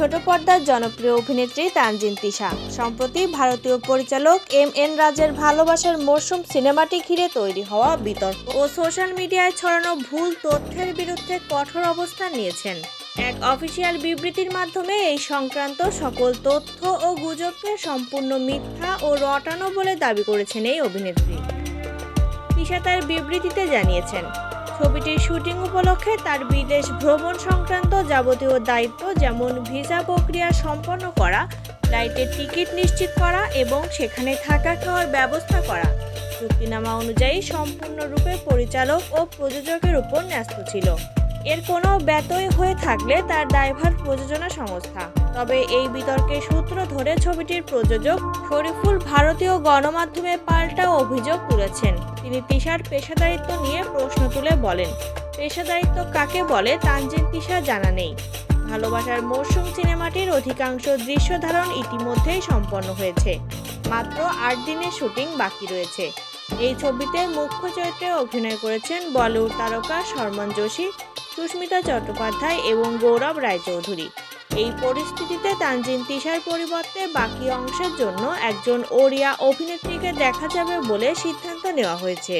ছোট পর্দার জনপ্রিয় অভিনেত্রী তানজিন তিশা। সম্প্রতি ভারতীয় পরিচালক এম এন রাজের ভালোবাসার মরশুম সিনেমাটি ঘিরে তৈরি হওয়া বিতর্ক ও সোশ্যাল মিডিয়ায় ছড়ানো ভুল তথ্যের বিরুদ্ধে কঠোর অবস্থান নিয়েছেন। এক অফিসিয়াল বিবৃতির মাধ্যমে এই সংক্রান্ত সকল তথ্য ও গুজবকে সম্পূর্ণ মিথ্যা ও রটানো বলে দাবি করেছেন এই অভিনেত্রী। তিশা তার বিবৃতিতে জানিয়েছেন ছবিটির শুটিং উপলক্ষে তার বিদেশ ভ্রমণ সংক্রান্ত যাবতীয় দায়িত্ব যেমন ভিসা প্রক্রিয়া সম্পন্ন করা, ফ্লাইটের টিকিট নিশ্চিত করা এবং সেখানে থাকা খাওয়ার ব্যবস্থা করা। চুক্তিনামা অনুযায়ী সম্পূর্ণরূপে পরিচালক ও প্রযোজকের উপর ন্যস্ত ছিল। এর কোনো ব্যতয় হয়ে থাকলে তার দায়ভার প্রযোজনা সংস্থা। তবে এই বিতর্কের সূত্র ধরে ছবিটির প্রযোজক শরীফুল ভারতীয় গণমাধ্যমে পাল্টা অভিযোগ তুলেছেন। তিনি তিশার পেশাদারিত্ব নিয়ে প্রশ্ন তুলে বলেন, পেশাদারিত্ব কাকে বলে তানজিন তিশা জানা নেই। ভালোবাসার মরশুম সিনেমাটির অধিকাংশ দৃশ্য ধারণ ইতিমধ্যেই সম্পন্ন হয়েছে। মাত্র আট দিনের শুটিং বাকি রয়েছে। এই ছবিতে মুখ্য চরিত্রে অভিনয় করেছেন বলিউড তারকা শর্মন যোশী সুস্মিতা চট্টোপাধ্যায় এবং গৌরব রায়চৌধুরী। এই পরিস্থিতিতে তানজিন তিশার পরিবর্তে বাকি অংশের জন্য একজন ওড়িয়া অভিনেত্রীকে দেখা যাবে বলে সিদ্ধান্ত নেওয়া হয়েছে।